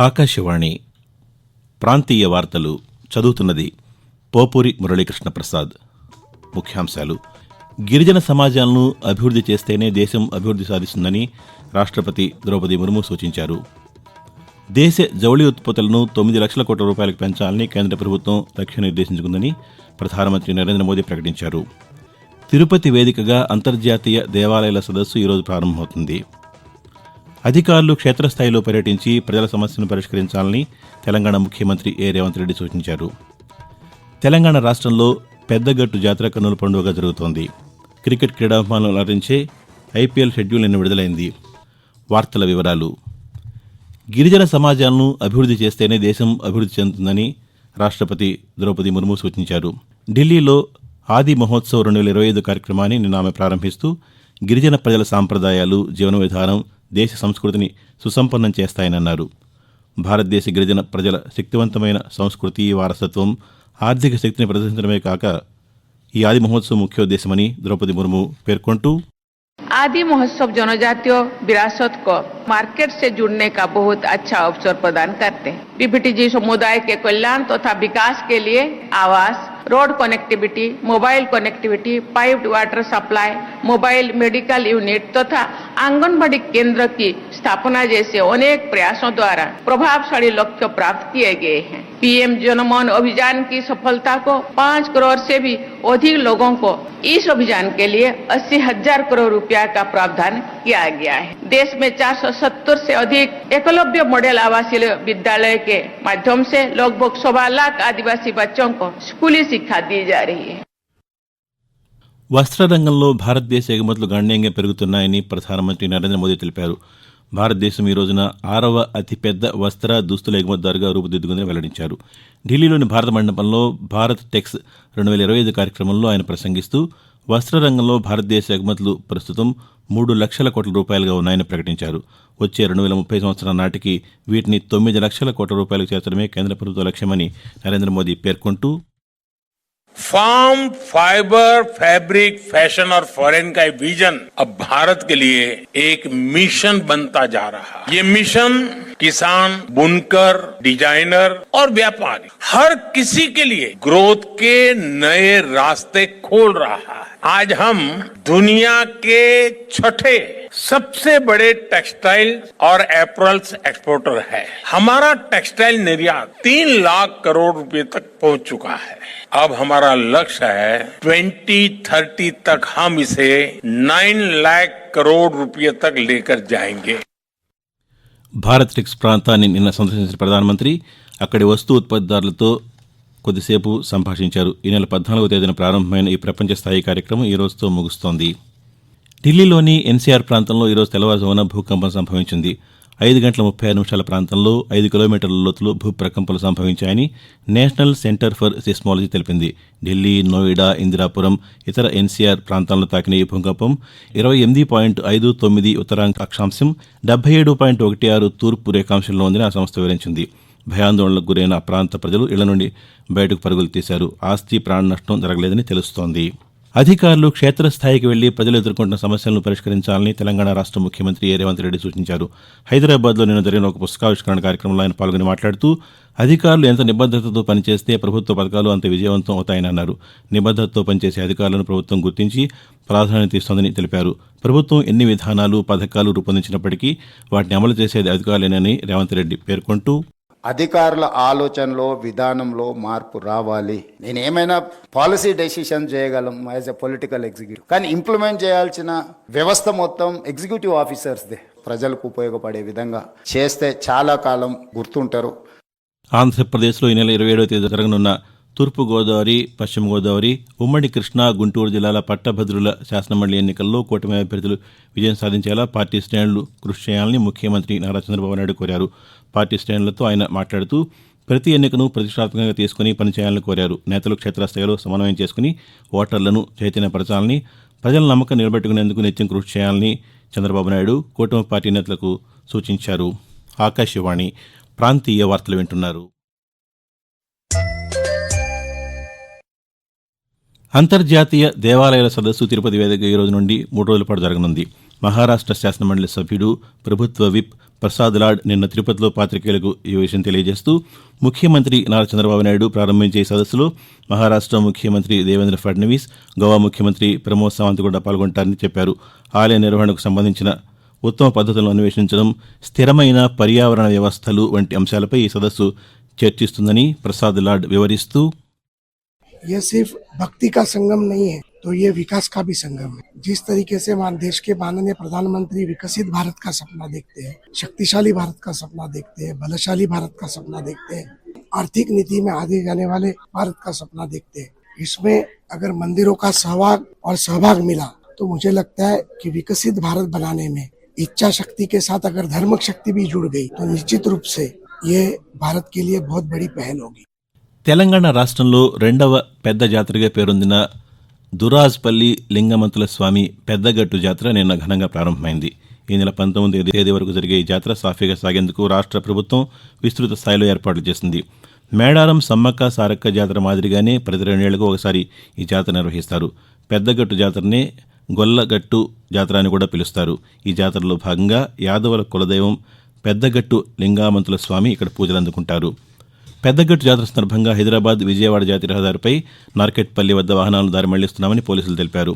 ఆకాశవాణి ప్రాంతీయ వార్తలు చదువుతున్నది పోపూరి మురళీకృష్ణ ప్రసాద్. ముఖ్యాంశాలు. గిరిజన సమాజాలను అభివృద్ధి చేస్తేనే దేశం అభివృద్ధి సాధిస్తుందని రాష్ట్రపతి ద్రౌపది ముర్ము సూచించారు. దేశ జౌళి ఉత్పత్తులను తొమ్మిది లక్షల కోట్ల రూపాయలకు పెంచాలని కేంద్ర ప్రభుత్వం లక్ష్యం నిర్దేశించుకుందని ప్రధానమంత్రి నరేంద్ర మోదీ ప్రకటించారు. తిరుపతి వేదికగా అంతర్జాతీయ దేవాలయాల సదస్సు ఈరోజు ప్రారంభమవుతుంది. అధికారులు క్షేత్రస్థాయిలో పర్యటించి ప్రజల సమస్యను పరిష్కరించాలని తెలంగాణ ముఖ్యమంత్రి ఏ రేవంత్ రెడ్డి సూచించారు. తెలంగాణ రాష్ట్రంలో పెద్దగట్టు జాతర కన్నుల పండుగ జరుగుతోంది. క్రికెట్ క్రీడాభిమానులు అలరించే ఐపీఎల్ షెడ్యూల్ నిన్న విడుదలైంది. వార్తల వివరాలు. గిరిజన సమాజాలను అభివృద్ధి చేస్తేనే దేశం అభివృద్ధి చెందుతుందని రాష్ట్రపతి ద్రౌపది ముర్ము సూచించారు. ఢిల్లీలో ఆది మహోత్సవ్ రెండు వేల ఇరవై ఐదు కార్యక్రమాన్ని నిన్న ఆమె ప్రారంభిస్తూ గిరిజన ప్రజల సాంప్రదాయాలు జీవన విధానం దేశ సంస్కృతిని సుసంపన్నం చేస్తాయని అన్నారు భారతదేశ గిరిజన ప్రజల శక్తివంతమైన సంస్కృతి వారసత్వం ఆర్థిక శక్తిని ప్రదర్శించడమే కాక ఈ ఆది మహోత్సవం ముఖ్యోద్దేశమని ద్రౌపది ముర్ము పేర్కొంటూ आदि महोत्सव जनजातीय विरासत को मार्केट से जुड़ने का बहुत अच्छा अवसर प्रदान करते हैं बीपीटीजी समुदाय के कल्याण तथा विकास के लिए आवास road connectivity mobile connectivity piped water supply mobile medical unit तथा आंगनबाड़ी केंद्र की स्थापना जैसे अनेक प्रयासों द्वारा प्रभावशाली लक्ष्य प्राप्त किए गए हैं। पीएम जनमन अभियान की सफलता को पाँच करोड़ से भी अधिक लोगों को इस अभियान के लिए अस्सी हज़ार करोड़ रुपया का प्रावधान किया गया है। देश में 470 से अधिक एकलव्य मॉडल आवासीय विद्यालय के माध्यम से लगभग सवा लाख आदिवासी बच्चों को स्कूली शिक्षा दी जा रही है। వస్త్ర రంగంలో భారతదేశ ఎగుమతులు గణనీయంగా పెరుగుతున్నాయని ప్రధానమంత్రి నరేంద్ర మోదీ తెలిపారు. భారతదేశం ఈ రోజున ఆరవ అతిపెద్ద వస్త్ర దుస్తుల ఎగుమతిదారుగా రూపుదిద్దుకుందని వెల్లడించారు. ఢిల్లీలోని భారత మండపంలో భారత్ టెక్స్ రెండు వేల ఇరవై ఐదు కార్యక్రమంలో ఆయన ప్రసంగిస్తూ వస్త్ర రంగంలో భారతదేశ ఎగుమతులు ప్రస్తుతం మూడు లక్షల కోట్ల రూపాయలుగా ఉన్నాయని ప్రకటించారు. వచ్చే రెండు వేల ముప్పై సంవత్సరం నాటికి వీటిని తొమ్మిది లక్షల కోట్ల రూపాయలకు చేర్చడమే కేంద్ర ప్రభుత్వ లక్ష్యమని నరేంద్ర మోదీ పేర్కొంటూ फार्म, फाइबर, फैब्रिक, फ़ैशन और फॉरेन का विजन अब भारत के लिए एक मिशन बनता जा रहा है। ये मिशन किसान, बुनकर, डिज़ाइनर और व्यापारी, हर किसी के लिए ग्रोथ के नए रास्ते खोल रहा है। आज हम दुनिया के छठे सबसे बड़े टेक्सटाइल और एप्रल्स एक्सपोर्टर है। हमारा टेक्सटाइल निर्यात तीन लाख करोड़ रुपए तक पहुँच चुका है। अब हमारा लक्ष्य है 2030 तक हम इसे 9 लाख करोड़ रुपए तक लेकर जाएँगे। భారత్ టెక్స్ ప్రాంతాన్ని నిన్న సందర్శించిన ప్రధానమంత్రి అక్కడి వస్తు ఉత్పత్తిదారులతో కొద్దిసేపు సంభాషించారు. ఈ నెల పద్నాలుగో తేదీన ప్రారంభమైన ఈ ప్రపంచ స్థాయి కార్యక్రమం ఈ రోజుతో ముగుస్తోంది. ఢిల్లీలోని ఎన్సీఆర్ ప్రాంతంలో ఈరోజు తెల్లవారుజామున భూకంపం సంభవించింది. ఐదు గంటల ముప్పై ఆరు నిమిషాల ప్రాంతంలో ఐదు కిలోమీటర్ల లోతులో భూప్రకంపలు సంభవించాయని నేషనల్ సెంటర్ ఫర్ సిస్మాలజీ తెలిపింది. ఢిల్లీ నోయిడా ఇందిరాపురం ఇతర ఎన్సీఆర్ ప్రాంతాలను తాకిన ఈ భూకంపం ఇరవై ఎనిమిది పాయింట్ ఐదు తొమ్మిది ఉత్తరాంక అక్షాంశం డెబ్బై ఏడు పాయింట్ ఒకటి ఆరు తూర్పు రేఖాంశంలో ఉందని ఆ సంస్థ వివరించింది. భయాందోళనలకు గురైన ఆ ప్రాంత ప్రజలు ఇళ్ళ నుండి బయటకు పరుగులు తీశారు. ఆస్తి ప్రాణ నష్టం జరగలేదని తెలుస్తోంది. అధికారులు క్షేత్రస్థాయికి వెళ్ళి ప్రజలు ఎదుర్కొంటున్న సమస్యలను పరిష్కరించాలని తెలంగాణ రాష్ట్ర ముఖ్యమంత్రి ఏ రేవంత్ రెడ్డి సూచించారు. హైదరాబాద్లో నిన్న జరిగిన ఒక పుస్తకావిష్కరణ కార్యక్రమంలో ఆయన పాల్గొని మాట్లాడుతూ అధికారులు ఎంత నిబద్దతతో పనిచేస్తే ప్రభుత్వ పథకాలు అంత విజయవంతం అవుతాయని అన్నారు. నిబద్దతతో పనిచేసే అధికారులను ప్రభుత్వం గుర్తించి ప్రాధాన్యత ఇస్తోందని తెలిపారు. ప్రభుత్వం ఎన్ని విధానాలు పథకాలు రూపొందించినప్పటికీ వాటిని అమలు చేసేది అధికారులేనని రేవంత్ రెడ్డి పేర్కొంటూ అధికారుల ఆలోచనలో విధానంలో మార్పు రావాలి. నేను ఏమైనా పాలసీ డెసిషన్ చేయగలం యాజ్ ఎ పొలిటికల్ ఎగ్జిక్యూటివ్. కానీ ఇంప్లిమెంట్ చేయాల్సిన వ్యవస్థ మొత్తం ఎగ్జిక్యూటివ్ ఆఫీసర్స్దే. ప్రజలకు ఉపయోగపడే విధంగా చేస్తే చాలా కాలం గుర్తుంటారు. ఆంధ్రప్రదేశ్లో ఈ నెల ఇరవై ఏడవ తేదీ జరగనున్న తూర్పుగోదావరి పశ్చిమ గోదావరి ఉమ్మడి కృష్ణా గుంటూరు జిల్లాల పట్టభద్రుల శాసనమండలి ఎన్నికల్లో కూటమి అభ్యర్థులు విజయం సాధించేలా పార్టీ శ్రేణులు కృషి చేయాలని ముఖ్యమంత్రి నారా చంద్రబాబు నాయుడు కోరారు. పార్టీ శ్రేణులతో ఆయన మాట్లాడుతూ ప్రతి ఎన్నికను ప్రతిష్టాత్మకంగా తీసుకుని పనిచేయాలని కోరారు. నేతలు క్షేత్రస్థాయిలో సమన్వయం చేసుకుని ఓటర్లను చైతన్యపరచాలని ప్రజల నమ్మకం నిలబెట్టుకునేందుకు నిత్యం కృషి చేయాలని చంద్రబాబు నాయుడు కూటమి పార్టీ నేతలకు సూచించారు. ఆకాశవాణి ప్రాంతీయ వార్తలు వింటున్నారు. అంతర్జాతీయ దేవాలయాల సదస్సు తిరుపతి వేదిక ఈ రోజు నుండి మూడు రోజుల పాటు జరగనుంది. మహారాష్ట్ర శాసనమండలి సభ్యుడు ప్రభుత్వ విప్ ప్రసాద్ లాడ్ నిన్న తిరుపతిలో పాతికేయులకు ఈ విషయం తెలియజేస్తూ ముఖ్యమంత్రి నారా చంద్రబాబు నాయుడు ప్రారంభించే ఈ సదస్సులో మహారాష్ట్ర ముఖ్యమంత్రి దేవేంద్ర ఫడ్నవీస్ గోవా ముఖ్యమంత్రి ప్రమోద్ సావంత్ కూడా పాల్గొంటారని చెప్పారు. ఆలయ నిర్వహణకు సంబంధించిన ఉత్తమ పద్ధతులను అన్వేషించడం స్థిరమైన పర్యావరణ వ్యవస్థలు వంటి అంశాలపై ఈ సదస్సు చర్చిస్తుందని ప్రసాద్ లాడ్ వివరిస్తూ ये सिर्फ़ भक्ति का संगम नहीं है तो ये विकास का भी संगम है। जिस तरीके से देश के माननीय प्रधानमंत्री विकसित भारत का सपना देखते हैं, शक्तिशाली भारत का सपना देखते हैं, बलशाली भारत का सपना देखते हैं, आर्थिक नीति में आगे जाने वाले भारत का सपना देखते हैं, इसमें अगर मंदिरों का सहभाग और सहभाग मिला तो मुझे लगता है कि विकसित भारत बनाने में इच्छा शक्ति के साथ अगर धर्म शक्ति भी जुड़ गई तो निश्चित रूप से ये भारत के लिए बहुत बड़ी पहल होगी। తెలంగాణ రాష్ట్రంలో రెండవ పెద్ద జాతరగా పేరొందిన దురాజ్పల్లి లింగమంతుల స్వామి పెద్దగట్టు జాతర నిన్న ఘనంగా ప్రారంభమైంది. ఈ నెల పంతొమ్మిది తేదీ వరకు జరిగే ఈ జాతర సాఫీగా సాగేందుకు రాష్ట్ర ప్రభుత్వం విస్తృత స్థాయిలో ఏర్పాట్లు చేసింది. మేడారం సమ్మక్క సారక్క జాతర మాదిరిగానే ప్రతి రెండేళ్ళకు ఒకసారి ఈ జాతర నిర్వహిస్తారు. పెద్దగట్టు జాతరనే గొల్లగట్టు జాతర అని కూడా పిలుస్తారు. ఈ జాతరలో భాగంగా యాదవుల కులదైవం పెద్దగట్టు లింగామంతుల స్వామి ఇక్కడ పూజలు అందుకుంటారు పెద్దగట్టు జాతర సందర్భంగా హైదరాబాద్ విజయవాడ జాతీయ రహదారిపై నార్కెట్పల్లి వద్ద వాహనాలను దారి మళ్ళిస్తున్నామని పోలీసులు తెలిపారు.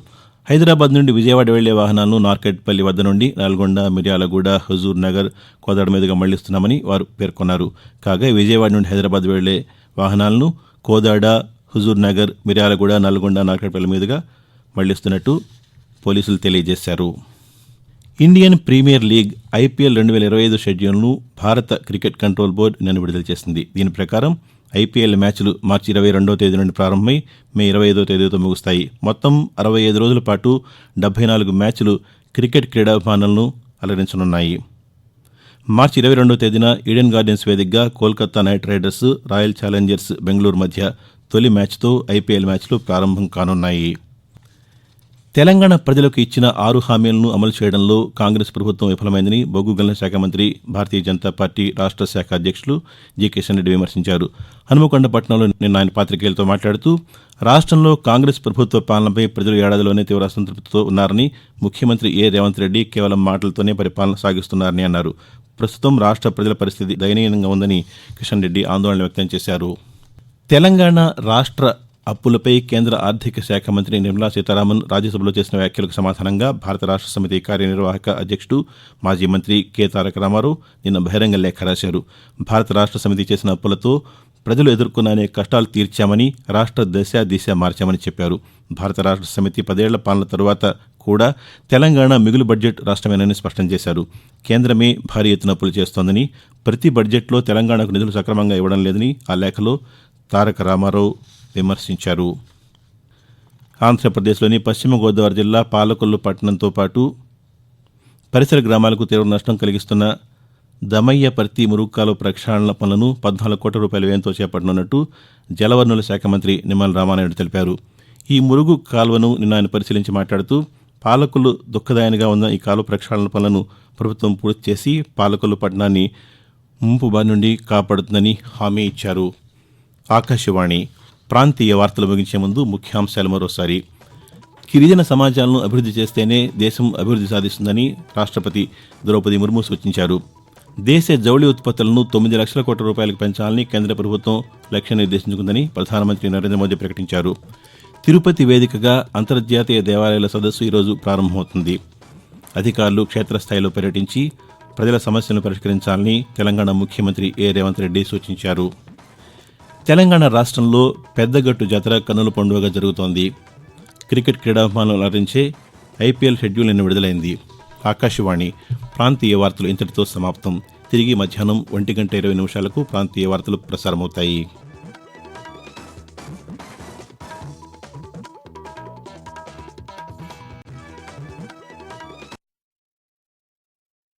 హైదరాబాద్ నుండి విజయవాడ వెళ్ళే వాహనాలను నార్కెట్పల్లి వద్ద నుండి నల్గొండ మిర్యాలగూడ హుజూర్ నగర్ కోదాడ మీదుగా మళ్ళిస్తున్నామని వారు పేర్కొన్నారు. కాగా విజయవాడ నుండి హైదరాబాద్ వెళ్ళే వాహనాలను కోదాడ హుజూర్ నగర్ మిర్యాలగూడ నల్గొండ నార్కెట్పల్లి మీదుగా మళ్ళిస్తున్నట్టు పోలీసులు తెలియజేశారు. ఇండియన్ ప్రీమియర్ లీగ్ ఐపీఎల్ రెండు వేల ఇరవై ఐదు షెడ్యూల్ను భారత క్రికెట్ కంట్రోల్ బోర్డు నిన్న విడుదల చేసింది. దీని ప్రకారం ఐపీఎల్ మ్యాచ్లు మార్చి ఇరవై రెండో తేదీ నుండి ప్రారంభమై మే ఇరవై ఐదో తేదీతో ముగుస్తాయి. మొత్తం అరవై ఐదు రోజుల పాటు డెబ్బై నాలుగు మ్యాచ్లు క్రికెట్ క్రీడాభిమానులను అలరించనున్నాయి. మార్చి ఇరవై రెండో తేదీన ఈడెన్ గార్డెన్స్ వేదికగా Kolkata Knight Riders Royal Challengers Bengaluru మధ్య తొలి మ్యాచ్తో ఐపీఎల్ మ్యాచ్లు ప్రారంభం కానున్నాయి. తెలంగాణ ప్రజలకు ఇచ్చిన ఆరు హామీలను అమలు చేయడంలో కాంగ్రెస్ ప్రభుత్వం విఫలమైందని బొగ్గు గనుల శాఖ మంత్రి భారతీయ జనతా పార్టీ రాష్ట్ర శాఖ అధ్యక్షులు జి కిషన్ రెడ్డి విమర్శించారు. హనుమకొండ పట్టణంలో నిన్న ఆయన పాతికేయులతో మాట్లాడుతూ రాష్ట్రంలో కాంగ్రెస్ ప్రభుత్వ పాలనపై ప్రజలు ఏడాదిలోనే తీవ్ర అసంతృప్తితో ఉన్నారని ముఖ్యమంత్రి ఏ రేవంత్ రెడ్డి కేవలం మాటలతోనే పరిపాలన సాగిస్తున్నారని అన్నారు. ప్రస్తుతం రాష్ట్ర ప్రజల పరిస్థితి దయనీయంగా ఉందని కిషన్ రెడ్డి ఆందోళన వ్యక్తం చేశారు. తెలంగాణ రాష్ట్ర అప్పులపై కేంద్ర ఆర్థిక శాఖ మంత్రి నిర్మలా సీతారామన్ రాజ్యసభలో చేసిన వ్యాఖ్యలకు సమాధానంగా భారత రాష్ట్ర సమితి కార్యనిర్వాహక అధ్యక్షుడు మాజీ మంత్రి కె తారక రామారావు నిన్న బహిరంగ లేఖ రాశారు. భారత రాష్ట్ర సమితి చేసిన అప్పులతో ప్రజలు ఎదుర్కొన్న అనేక కష్టాలు తీర్చామని రాష్ట్ర దశ దిశ మార్చామని చెప్పారు. భారత రాష్ట్ర సమితి పదేళ్ళ పాలన తరువాత కూడా తెలంగాణ మిగులు బడ్జెట్ రాష్ట్రమేనని స్పష్టం చేశారు. కేంద్రమే భారీ ఎత్తున అప్పులు చేస్తోందని ప్రతి బడ్జెట్లో తెలంగాణకు నిధులు సక్రమంగా ఇవ్వడం లేదని ఆ లేఖలో తారక రామారావు విమర్శించారు. ఆంధ్రప్రదేశ్లోని పశ్చిమ గోదావరి జిల్లా పాలకొల్లు పట్టణంతో పాటు పరిసర గ్రామాలకు తీవ్ర నష్టం కలిగిస్తున్న దమయ్యపర్తి మురుక్కాలు ప్రక్షాళన పనులను పద్నాలుగు కోట్ల రూపాయల వ్యయంతో చేపట్టనున్నట్టు జలవనరుల శాఖ మంత్రి నిమ్మల రామానాయుడు తెలిపారు. ఈ మురుగు కాలువను నిన్న ఆయన పరిశీలించి మాట్లాడుతూ పాలకులు దుఃఖదాయనిగా ఉన్న ఈ కాలువ ప్రక్షాళన పనులను ప్రభుత్వం పూర్తి చేసి పాలకొల్లు పట్టణాన్ని ముంపు బారి నుండి కాపాడుతుందని హామీ ఇచ్చారు. ఆకాశవాణి ప్రాంతీయ వార్తలు ముగించే ముందు ముఖ్యాంశాలు మరోసారి. గిరిజన సమాజాలను అభివృద్ధి చేస్తేనే దేశం అభివృద్ధి సాధిస్తుందని రాష్ట్రపతి ద్రౌపది ముర్ము సూచించారు. దేశ జౌళి ఉత్పత్తులను తొమ్మిది లక్షల కోట్ల రూపాయలకు పెంచాలని కేంద్ర ప్రభుత్వం లక్ష్యం నిర్దేశించుకుందని ప్రధానమంత్రి నరేంద్ర మోదీ ప్రకటించారు. తిరుపతి వేదికగా అంతర్జాతీయ దేవాలయాల సదస్సు ఈరోజు ప్రారంభమవుతుంది. అధికారులు క్షేత్రస్థాయిలో పర్యటించి ప్రజల సమస్యలను పరిష్కరించాలని తెలంగాణ ముఖ్యమంత్రి ఏ రేవంత్ రెడ్డి సూచించారు. తెలంగాణ రాష్ట్రంలో పెద్దగట్టు జాతర కన్నుల పండుగగా జరుగుతోంది. క్రికెట్ క్రీడాభిమానులు అరించే ఐపీఎల్ షెడ్యూల్ నిన్న విడుదలైంది. ఆకాశవాణి ప్రాంతీయ వార్తలు ఇంతటితో సమాప్తం. తిరిగి మధ్యాహ్నం ఒంటి గంట ఇరవై నిమిషాలకు ప్రాంతీయ వార్తలు ప్రసారమవుతాయి.